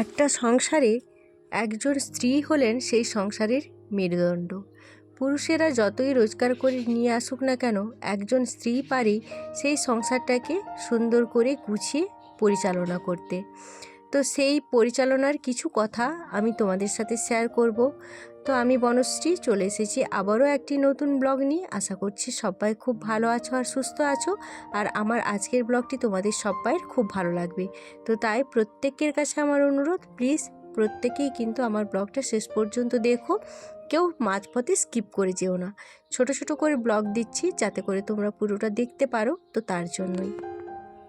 একটা সংসারে একজন স্ত্রী হলেন সেই সংসারের মেরুদণ্ড। পুরুষেরা যতই রোজগার করে নিয়ে আসুক না কেন, একজন স্ত্রী পারে সেই সংসারটাকে সুন্দর করে গুছিয়ে পরিচালনা করতে। তো সেই পরিচালনার কিছু কথা আমি তোমাদের সাথে শেয়ার করব। তো আমি বনশ্রী চলে এসেছি আবারও একটি নতুন ব্লগ নিয়ে। আশা করছি সবাই খুব ভালো আছো আর সুস্থ আছো। আর আমার আজকের ব্লগটি তোমাদের সবাইয়ের খুব ভালো লাগবে। তো তাই প্রত্যেকের কাছে আমার অনুরোধ, প্লিজ প্রত্যেকেই কিন্তু আমার ব্লগটা শেষ পর্যন্ত দেখো। কেউ মাঝপথে স্কিপ করে যেও না। ছোট ছোট করে ব্লগ দিচ্ছি যাতে করে তোমরা পুরোটা দেখতে পারো তো তার জন্যই।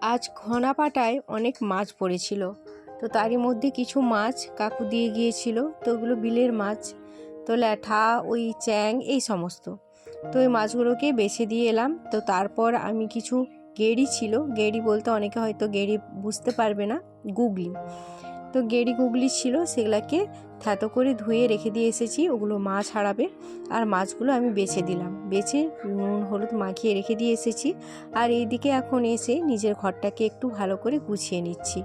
আজ ঘনা পাটায় অনেক মাছ পড়েছিল। তো তারই মধ্যে কিছু মাছ কাকু দিয়ে গিয়েছিল। তো ওগুলো বিলের মাছ। তো ল্যাঠা ওই চ্যাং, এই সমস্ত। তো ওই মাছগুলোকে বেছে দিয়ে এলাম। তো তারপর আমি কিছু গেড়ি ছিল। গেড়ি বলতে অনেকে হয়তো গেড়ি বুঝতে পারবে না। গুগলি। তো গেড়ি, গুগলি ছিল, সেগুলাকে থ্যাতো করে ধুয়ে রেখে দিয়ে এসেছি, ওগুলো মাছ হারাবে আর মাছগুলো আমি বেছে দিলাম। বেছে নুন, হলুদ মাখিয়ে রেখে দিয়ে এসেছি। আর এইদিকে এখন এসে নিজের ঘরটাকে একটু ভালো করে গুছিয়ে নিচ্ছি।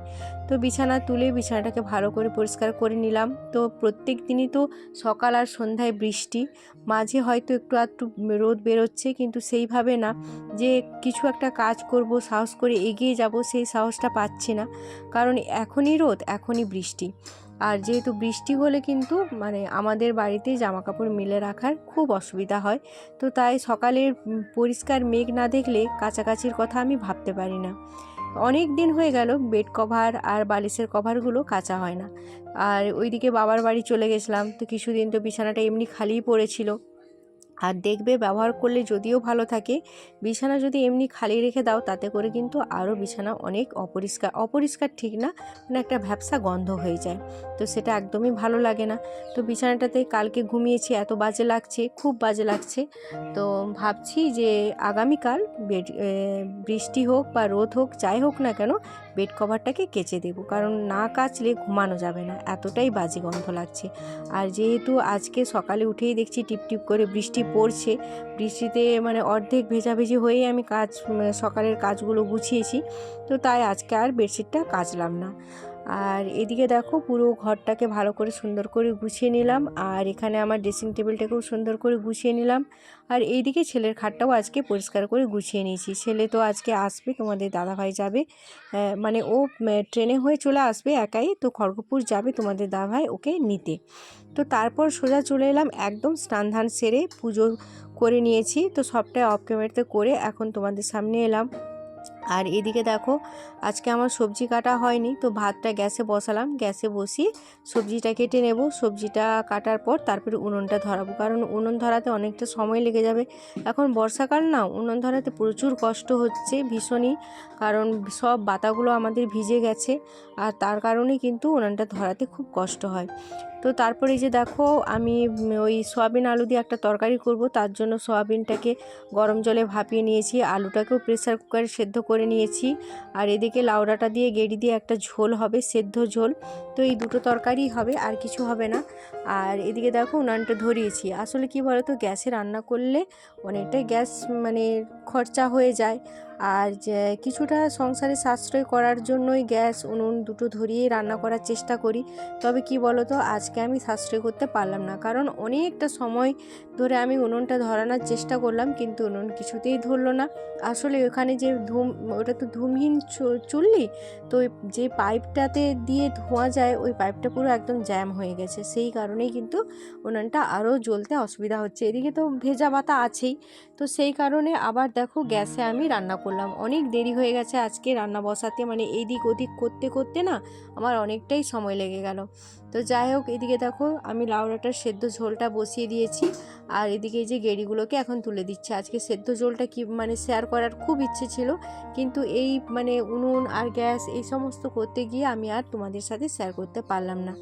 তো বিছানা তুলে বিছানাটাকে ভালো করে পরিষ্কার করে নিলাম। তো প্রত্যেক দিনই তো সকাল আর সন্ধ্যায় বৃষ্টি। মাঝে হয়তো একটু আধটু রোদ বেরোচ্ছে, কিন্তু সেইভাবে না। যে কিছু একটা কাজ করব, সাহস করে এগিয়ে যাব, সেই সাহসটা পাচ্ছি না। কারণ এখনই রোদ, এখনই বৃষ্টি। আর যেহেতু বৃষ্টি হলে কিন্তু মানে আমাদের বাড়িতে জামা কাপড় মেলে রাখার খুব অসুবিধা হয়। তো তাই সকালের পরিষ্কার মেঘ না দেখলে কাছাকাছির কথা আমি ভাবতে পারি না। অনেক দিন হয়ে গেল বেড কভার আর বালিশের কভারগুলো কাঁচা হয় না। আর ওইদিকে বাবার বাড়ি চলে গেছিলাম, তো কিছুদিন তো বিছানাটা এমনি খালিই পড়েছিল। আর দেখবে, ব্যবহার করলে যদিও ভালো থাকে। বিছানা যদি এমনি খালি রেখে দাও, তাতে করে কিন্তু আরও বিছানা অনেক অপরিষ্কার অপরিষ্কার ঠিক না মানে একটা ভ্যাপসা গন্ধ হয়ে যায়। তো সেটা একদমই ভালো লাগে না। তো বিছানাটাতে কালকে ঘুমিয়েছি, এত বাজে লাগছে, খুব বাজে লাগছে। তো ভাবছি যে আগামীকাল বেড বৃষ্টি হোক বা রোদ হোক, যাই হোক না কেন, বেড কভারটাকে কেচে দেবো। কারণ না কাচলে ঘুমানো যাবে না, এতটাই বাজে গন্ধ লাগছে। আর যেহেতু আজকে সকালে উঠেই দেখছি টিপটিপ করে বৃষ্টি পড়ছে। বৃষ্টিতে মানে অর্ধেক ভেজাভেজি হয়েই আমি কাজ সকালের কাজগুলো গুছিয়েছি। তো তাই আজকে আর বেডশিটটা কাচলাম না। আর এদিকে দেখো পুরো ঘরটাকে ভালো করে সুন্দর করে গুছিয়ে নিলাম আর এখানে আমার ড্রেসিং টেবিলটাকেও সুন্দর করে গুছিয়ে নিলাম। আর এইদিকে ছেলের খাটটাও আজকে পরিষ্কার করে গুছিয়ে নিয়েছি। ছেলে তো আজকে আসবে, তোমাদের দাদাভাই যাবে। মানে ও ট্রেনে হয়ে চলে আসবে একাই, তো খড়গপুর যাবে তোমাদের দাদাভাই ওকে নিতে। তো তারপর সোজা চলে এলাম, একদম স্নান ধান সেরে পুজো করে নিয়েছি। তো সবটাই অফ ক্যামেরাতে করে এখন তোমাদের সামনে এলাম। আর এদিকে দেখো, আজকে আমার সবজি কাটা হয়নি, তো ভাতটা গ্যাসে বসালাম। গ্যাসে বসিয়ে সবজিটা কেটে নেব। সবজিটা কাটার পর তারপরে উনুনটা ধরাবো। কারণ উনুন ধরাতে অনেকটা সময় লেগে যাবে। এখন বর্ষাকাল না, উনুন ধরাতে প্রচুর কষ্ট হচ্ছে, ভীষণই। কারণ সব বাতাগুলো আমাদের ভিজে গেছে, আর তার কারণে কিন্তু উনুনটা ধরাতে খুব কষ্ট হয়। তো তারপরে যে দেখো, আমি ওই সয়াবিন আলু দিয়ে একটা তরকারি করব। তার জন্য সয়াবিনটাকে গরম জলে ভাপিয়ে নিয়েছি। আলুটাকেও প্রেসার কুকারে সেদ্ধ করে নিয়েছি। আর এদিকে লাউডাটা দিয়ে গেড়ি দিয়ে একটা ঝোল হবে, সেদ্ধ ঝোল। তো এই দুটো তরকারি হবে, আর কিছু হবে না। আর এদিকে দেখো, উনানটা ধরিয়েছি। আসলে কি বলো তো গ্যাসে রান্না করলে অনেকটাই গ্যাস মানে খরচা হয়ে যায়। আর যে কিছুটা সংসারে সাশ্রয় করার জন্যই গ্যাস, উনুন দুটো ধরিয়েই রান্না করার চেষ্টা করি। তবে কি বলো তো আজকে আমি সাশ্রয় করতে পারলাম না। কারণ অনেকটা সময় ধরে আমি উনুনটা ধরানোর চেষ্টা করলাম, কিন্তু উনুন কিছুতেই ধরলো না। আসলে ওখানে যে ধুম, ওটা তো ধুমহীন চুল্লি। তো যে পাইপটাতে দিয়ে ধোঁয়া যায়, ওই পাইপটা পুরো একদম জ্যাম হয়ে গেছে। সেই কারণেই কিন্তু উনুনটা আরও জ্বলতে অসুবিধা হচ্ছে। এদিকে তো ভেজা বাতা আছেই। তো সেই কারণে আবার দেখো গ্যাসে আমি রান্না করলাম। অনেক দেরি হয়ে গেছে আজকে রান্না বসাতে। মানে এইদিক ওদিক করতে করতে না আমার অনেকটাই সময় লেগে গেল। তো যাই হোক, এদিকে দেখো আমি লাউড়াটার সেদ্ধ ঝোলটা বসিয়ে দিয়েছি। আর এদিকে এই যে গেড়িগুলোকে এখন তুলে দিচ্ছে। আজকে সেদ্ধ ঝোলটা কি মানে শেয়ার করার খুব ইচ্ছে ছিল। কিন্তু এই মানে উনুন আর গ্যাস এই সমস্ত করতে গিয়ে আমি আর তোমাদের সাথে শেয়ার করতে পারলাম না।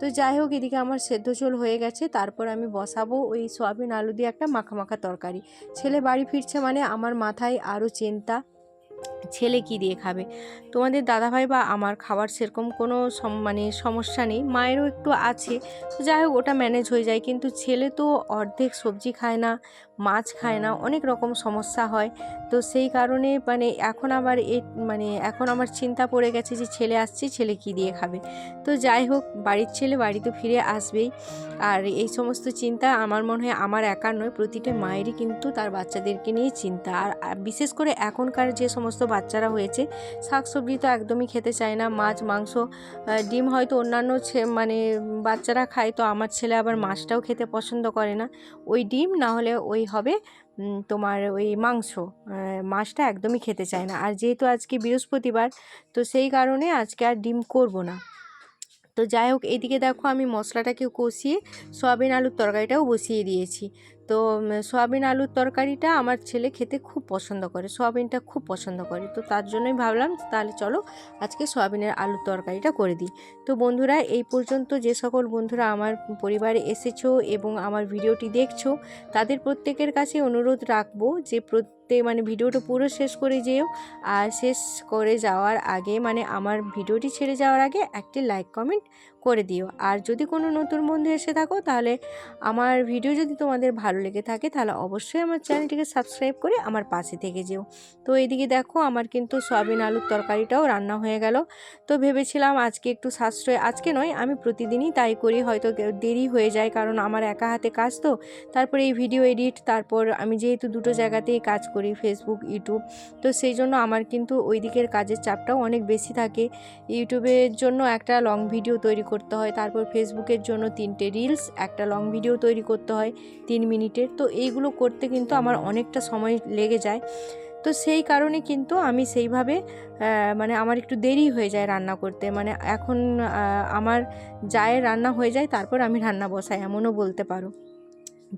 তো যাই হোক, এদিকে আমার সেদ্ধ ঝোল হয়ে গেছে। তারপর আমি বসাবো ওই সয়াবিন আলু দিয়ে একটা মাখা মাখা তরকারি। ছেলে বাড়ি ফিরছে মানে আমার মাথায় আরও চিন্তা। ছেলে কি দিয়ে খাবে? তোমাদের দাদাভাই বা আমার খাবার সেরকম কোনো মানে সমস্যা নেই। মায়েরও একটু আছে। তো যাই হোক, ওটা ম্যানেজ হয়ে যায়। কিন্তু ছেলে তো অর্ধেক সবজি খায় না, মাছ খায় না, অনেক রকম সমস্যা হয়। তো সেই কারণে মানে এখন আবার এ মানে এখন আমার চিন্তা পড়ে গেছে যে ছেলে আসছে, ছেলে কি দিয়ে খাবে? তো যাই হোক, বাড়ির ছেলে বাড়িতে ফিরে আসবেই। আর এই সমস্ত চিন্তা আমার মনে হয় আমার একার নয়, প্রতিটা মায়েরই কিন্তু তার বাচ্চাদেরকে নিয়ে চিন্তা। আর বিশেষ করে এখনকার যে সমস্ত বাচ্চারা হয়েছে। শাকসবজি তো একদমই খেতে চায় না, মাছ, মাংস ডিম হয়তো অন্যান্য মানে বাচ্চারা খায়, তো আমার ছেলে আবার মাছটাও খেতে পছন্দ করে না। ওই ডিম না হলে ওই হবে তোমার ওই মাংস মাছটা একদমই খেতে চায় না। আর যেহেতু আজকে বৃহস্পতিবার, তো সেই কারণে আজকে আর ডিম করব না। তো যাই হোক, এদিকে দেখো আমি মশলাটাকে কষিয়ে সয়াবিন আলুর তরকারিটাও বসিয়ে দিয়েছি। তো সয়াবিন আলুর তরকারিটা আমার ছেলে খেতে খুব পছন্দ করে, সয়াবিনটা খুব পছন্দ করে। তো তার জন্যই ভাবলাম, তাহলে চলো আজকে সয়াবিনের আলুর তরকারিটা করে দিই। তো বন্ধুরা, এই পর্যন্ত যে সকল বন্ধুরা আমার পরিবারে এসেছ এবং আমার ভিডিওটি দেখছ, তাদের প্রত্যেকের কাছে অনুরোধ রাখব যে প্রত্যেক মানে ভিডিওটা পুরো শেষ করে যেও। আর শেষ করে যাওয়ার আগে মানে আমার ভিডিওটি ছেড়ে যাওয়ার আগে একটি লাইক কমেন্ট করে দিও। আর যদি কোনো নতুন বন্ধু এসে থাকো, তাহলে আমার ভিডিও যদি তোমাদের ভালো লেগে থাকে, তাহলে অবশ্যই আমার চ্যানেলটিকে সাবস্ক্রাইব করে আমার পাশে থেকে যেও। তো এইদিকে দেখো, আমার কিন্তু সয়াবিন আলুর তরকারিটাও রান্না হয়ে গেল। তো ভেবেছিলাম আজকে একটু সাশ্রয়, আজকে নয়, আমি প্রতিদিনই তাই করি, হয়তো দেরি হয়ে যায়, কারণ আমার একা হাতে কাজ তো। তারপরে এই ভিডিও এডিট, তারপর আমি যেহেতু দুটো জায়গাতেই কাজ করি ফেসবুক ইউটিউব তো সেই জন্য আমার কিন্তু ওই দিকের কাজের চাপটাও অনেক বেশি থাকে। ইউটিউবের জন্য একটা লং ভিডিও তৈরি করতে হয়। তারপর ফেসবুকের জন্য তিনটে রিলস একটা লং ভিডিও তৈরি করতে হয় তিন মিনিটের। তো এইগুলো করতে কিন্তু আমার অনেকটা সময় লেগে যায়। তো সেই কারণে কিন্তু আমি সেইভাবে মানে আমার একটু দেরি হয়ে যায় রান্না করতে। মানে এখন আমার যায় রান্না হয়ে যায়, তারপর আমি রান্না বসাই, এমনও বলতে পারো।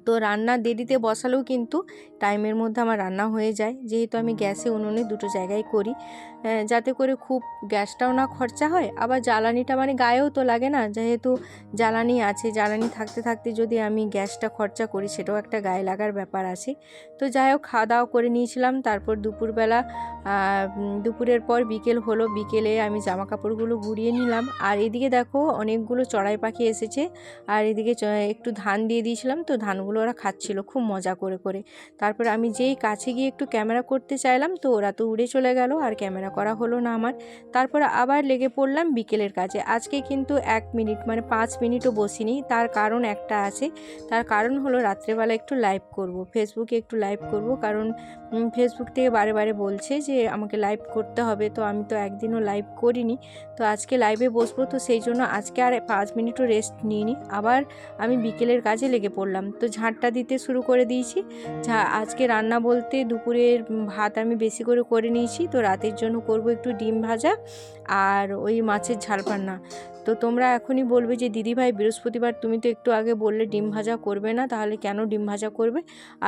তো রান্না দেরিতে বসালেও কিন্তু টাইমের মধ্যে আমার রান্না হয়ে যায়। যেহেতু আমি গ্যাসে উনুনে দুটো জায়গায় করি যাতে করে খুব গ্যাসটাও না খরচা হয়, আবার জ্বালানিটা মানে গায়েও তো লাগে না। যেহেতু জ্বালানি আছে, জ্বালানি থাকতে থাকতে যদি আমি গ্যাসটা খরচা করি, সেটাও একটা গায়ে লাগার ব্যাপার আছে। তো যাই হোক খাওয়া দাওয়া করে নিয়েছিলাম। তারপর দুপুরবেলা দুপুরের পর বিকেল হলো। বিকেলে আমি জামা কাপড়গুলো গুড়িয়ে নিলাম। আর এদিকে দেখো, অনেকগুলো চড়াই পাখি এসেছে। আর এদিকে একটু ধান দিয়ে দিয়েছিলাম। তো ধানগুলো ওরা খাচ্ছিল খুব মজা করে করে। তারপর আমি যেই কাছে গিয়ে একটু ক্যামেরা করতে চাইলাম তো ওরা তো উড়ে চলে গেল, আর ক্যামেরা করা হলো না আমার। তারপর আবার লেগে পড়লাম বিকেলের কাজে। আজকে কিন্তু এক মিনিট মানে পাঁচ মিনিটও বসিনি, তার কারণ একটা আছে। তার কারণ হলো রাত্রেবেলা একটু লাইভ করব ফেসবুকে একটু লাইভ করব, কারণ ফেসবুক থেকে বারে বারে বলছে যে আমাকে লাইভ করতে হবে, তো আমি তো একদিনও লাইভ করিনি। তো আজকে লাইভে বসবো, তো সেই জন্য আজকে আর পাঁচ মিনিটও রেস্ট নিইনি। আবার আমি বিকেলের কাজে লেগে পড়লাম। তো ঝাঁটটা দিতে শুরু করে দিয়েছি। আজকে রান্না বলতে দুপুরের ভাত আমি বেশি করে করে নিয়েছি, তো রাতের জন্য করব একটু ডিম ভাজা আর ওই মাছের ঝাল রান্না তো তোমরা এখনই বলবে যে, দিদিভাই, বৃহস্পতিবার তুমি তো একটু আগে বললে ডিম ভাজা করবে না, তাহলে কেন ডিম ভাজা করবে?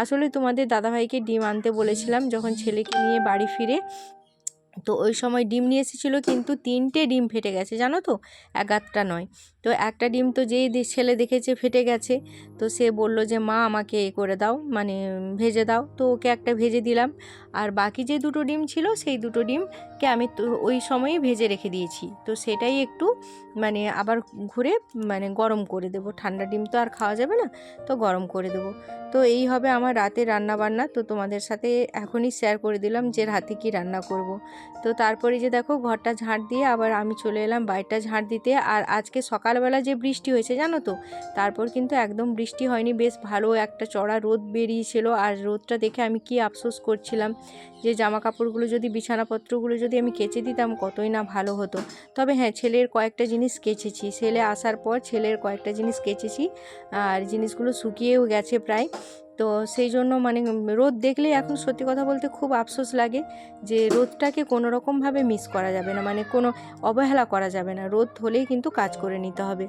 আসলে তোমাদের দাদাভাইকে ডিম আনতে বলেছিলাম যখন ছেলেকে নিয়ে বাড়ি ফিরে। তো ওই সময় ডিম নিয়ে এসেছিল কিন্তু তিনটে ডিম ফেটে গেছে, জানো তো? এগারটা নয়। তো একটা ডিম তো যেই ছেলে দেখেছে ফেটে গেছে। তো সে বলল যে, মা, আমাকে এ করে দাও মানে ভেজে দাও। তো ওকে একটা ভেজে দিলাম। আর বাকি যে দুটো ডিম ছিল, সেই দুটো ডিমকে আমি তো ওই সময়ই ভেজে রেখে দিয়েছি। তো সেটাই একটু মানে আবার ঘুরে মানে গরম করে দেবো। ঠান্ডা ডিম তো আর খাওয়া যাবে না, তো গরম করে দেবো। তো এই হবে আমার রাতে রান্না বান্না তো তোমাদের সাথে এখনই শেয়ার করে দিলাম যে রাতে কি রান্না করব। তো তারপরে যে দেখো ঘরটা ঝাঁট দিয়ে আবার আমি চলে এলাম বাড়িটা ঝাঁট দিতে। আর আজকে সকালবেলা যে বৃষ্টি হয়েছে জানো তো, তারপর কিন্তু একদম বৃষ্টি হয়নি, বেশ ভালো একটা চড়া রোদ বেরিয়েছিল। আর রোদটা দেখে আমি কি আফসোস করছিলাম যে জামা কাপড়গুলো যদি, বিছানাপত্রগুলো যদি আমি কেচে দিতাম কতই না ভালো হতো। তবে হ্যাঁ ছেলের কয়েকটা জিনিস কেচেছি। ছেলে আসার পর ছেলের কয়েকটা জিনিস কেচেছি। আর জিনিসগুলো শুকিয়েও গেছে প্রায়। তো সেই জন্য মানে রোদ দেখলেই এখন সত্যি কথা বলতে খুব আফসোস লাগে যে রোদটাকে কোনো রকমভাবে মিস করা যাবে না মানে কোনো অবহেলা করা যাবে না। রোদ হলেই কিন্তু কাজ করে নিতে হবে।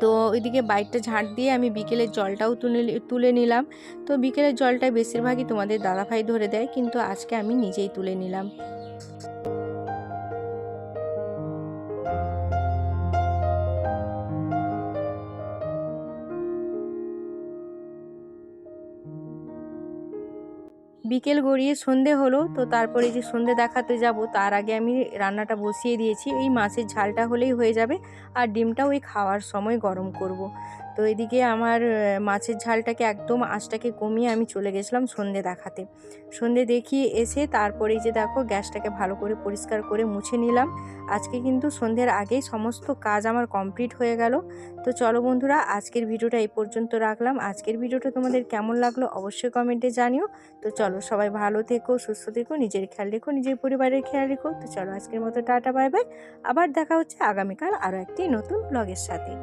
তো ওইদিকে বাইকটা ঝাঁট দিয়ে আমি বিকেলের জলটাও তুলে তুলে নিলাম। তো বিকেলের জলটা বেশিরভাগই তোমাদের দাদাভাই ধরে দেয়, কিন্তু আজকে আমি নিজেই তুলে নিলাম। বিকেল গড়িয়ে সন্ধে হলো, তো তারপরে যে সন্ধে দেখাতে যাব, তার আগে আমি রান্নাটা বসিয়ে দিয়েছি এই মাছের ঝালটা হলেই হয়ে যাবে, আর ডিমটা ওই খাওয়ার সময় গরম করব। তো এদিকে আমার মাছের ঝালটাকে একদম আঁচটাকে কমিয়ে আমি চলে গেছিলাম সন্ধে দেখাতে। সন্ধে দেখিয়ে এসে তারপরে যে দেখো গ্যাসটাকে ভালো করে পরিষ্কার করে মুছে নিলাম। আজকে কিন্তু সন্ধ্যের আগেই সমস্ত কাজ আমার কমপ্লিট হয়ে গেল। তো চলো বন্ধুরা, আজকের ভিডিওটা এই পর্যন্ত রাখলাম। আজকের ভিডিওটা তোমাদের কেমন লাগল অবশ্যই কমেন্টে জানিও। তো চলো সবাই ভালো থেকো, সুস্থ থেকো, নিজের খেয়াল রেখো, নিজের পরিবারের খেয়াল রেখো। তো চলো আজকের মতো টাটা, বাই বাই। আবার দেখা হচ্ছে আগামীকাল আরও একটি নতুন ব্লগের সাথে।